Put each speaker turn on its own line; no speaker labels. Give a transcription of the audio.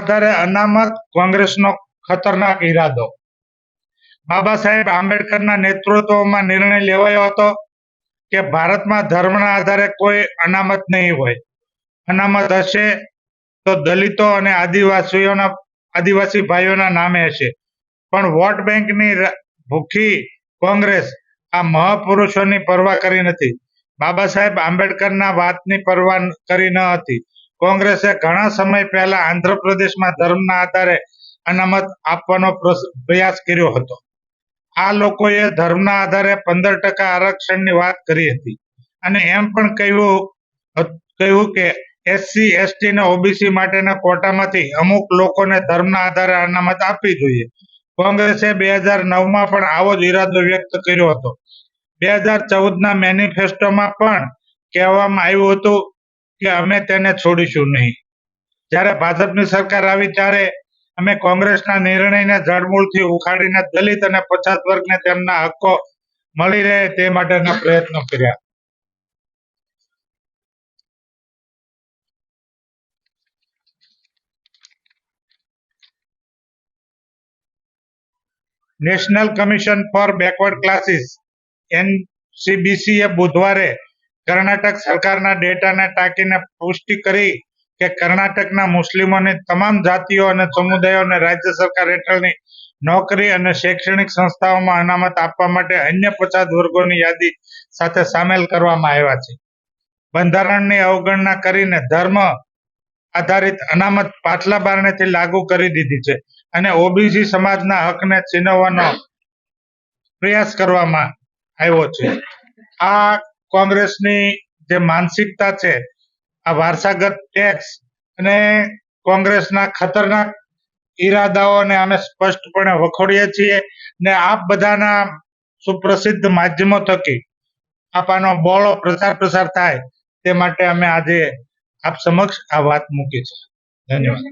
આધારે અનામત કોંગ્રેસનો ખતરનાક ઈરાદો. બાબા સાહેબ આંબેડકરના નેતૃત્વમાં નિર્ણય લેવાયો હતો કે ભારતમાં ધર્મના આધારે કોઈ અનામત નહીં હોય. અનામત હશે તો દલિતો અને આદિવાસીઓના, આદિવાસી ભાઈઓના નામે હશે. પણ વોટ બેંકની ભૂખી કોંગ્રેસ આ મહાપુરુષોની પરવા કરી નથી. બાબા સાહેબ આંબેડકરના વાતની પરવા કરી ન હતી. કોંગ્રેસે ઘણા સમય પહેલા આંધ્રપ્રદેશમાં ધર્મના આધારે અનામત આપવાનો પ્રયાસ કર્યો હતો. આ લોકોએ ધર્મના આધારે પંદર ટકા આરક્ષણની વાત કરી હતી. અને એમ પણ કહ્યું કહ્યું કે એસસી, એસટી ને ઓબીસી માટેના કોટામાંથી અમુક લોકોને ધર્મના આધારે અનામત આપવી જોઈએ. કોંગ્રેસે બે હજાર નવમાં પણ આવો જ ઈરાદો વ્યક્ત કર્યો હતો. બે હજાર ચૌદના મેનિફેસ્ટોમાં પણ કહેવામાં આવ્યું હતું કે અમે તેને છોડીશું નહીં. જ્યારે ભાજપની સરકાર આવી ત્યારે અમે કોંગ્રેસના નિર્ણયને જડમૂળથી ઉખાડીને દલિત અને પછાત વર્ગને તેમના હક્કો મળી રહે તે માટેના પ્રયત્નો કર્યા. National commission for backward classes એનસીબીસીએ બુધવારે કર્ણાટક સરકારના ડેટાને ટાંકીને પુષ્ટિ કરી કે કર્ણાટકના મુસ્લિમોની તમામ જાતિઓ અને સમુદાયોને રાજ્ય સરકાર હેઠળની નોકરી અને શૈક્ષણિક સંસ્થાઓમાં અનામત આપવા માટે અન્ય પછાત વર્ગોની યાદી સાથે સામેલ કરવામાં આવ્યા છે. બંધારણની અવગણના કરીને ધર્મ આધારિત અનામત પાછલા બારણેથી લાગુ કરી દીધી છે અને ઓબીસી સમાજના હકને છીનવવાનો પ્રયાસ કરવામાં આવ્યો છે. આ કોંગ્રેસની જે માનસિકતા છે, આ વારસાગત ટેક્સ અને કોંગ્રેસના ખતરનાક ઈરાદાઓને અમે સ્પષ્ટપણે વખોડીએ છીએ ને આપ બધાના સુપ્રસિદ્ધ માધ્યમો થકી આપાનો બહોળો પ્રચાર પ્રસાર થાય તે માટે અમે આજે આપ સમક્ષ આ વાત મૂકી છે. ધન્યવાદ.